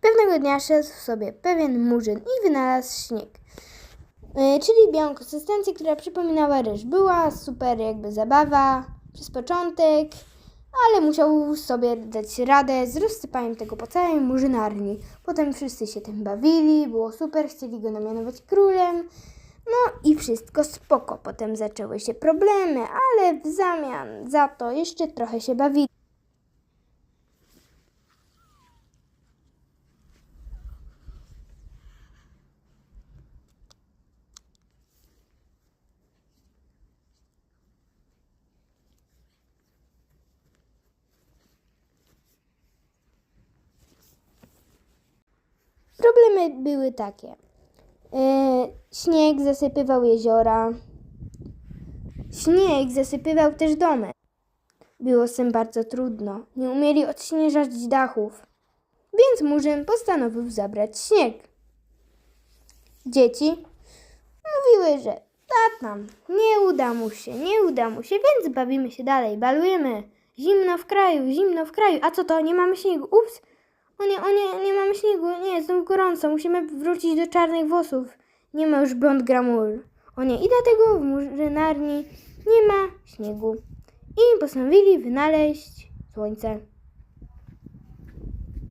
Pewnego dnia szedł sobie pewien murzyn i wynalazł śnieg. E, czyli białą konsystencję, która przypominała ryż. Była super jakby zabawa przez początek, ale musiał sobie dać radę z rozsypaniem tego po całej murzynarni. Potem wszyscy się tym bawili, było super, chcieli go namianować królem. No i wszystko spoko. Potem zaczęły się problemy, ale w zamian za to jeszcze trochę się bawili. Problemy były takie. E, śnieg zasypywał jeziora. Śnieg zasypywał też domy. Było z tym bardzo trudno. Nie umieli odśnieżać dachów. Więc murzyn postanowił zabrać śnieg. Dzieci mówiły, że tatam, nie uda mu się, nie uda mu się, więc bawimy się dalej, balujemy. Zimno w kraju, zimno w kraju. A co to? Nie mamy śniegu. Ups. O nie, o nie, nie mamy śniegu. Gorąco. Musimy wrócić do czarnych włosów. Nie ma już blond glamour. O nie, i dlatego w murzynarni nie ma śniegu. I postanowili wynaleźć słońce.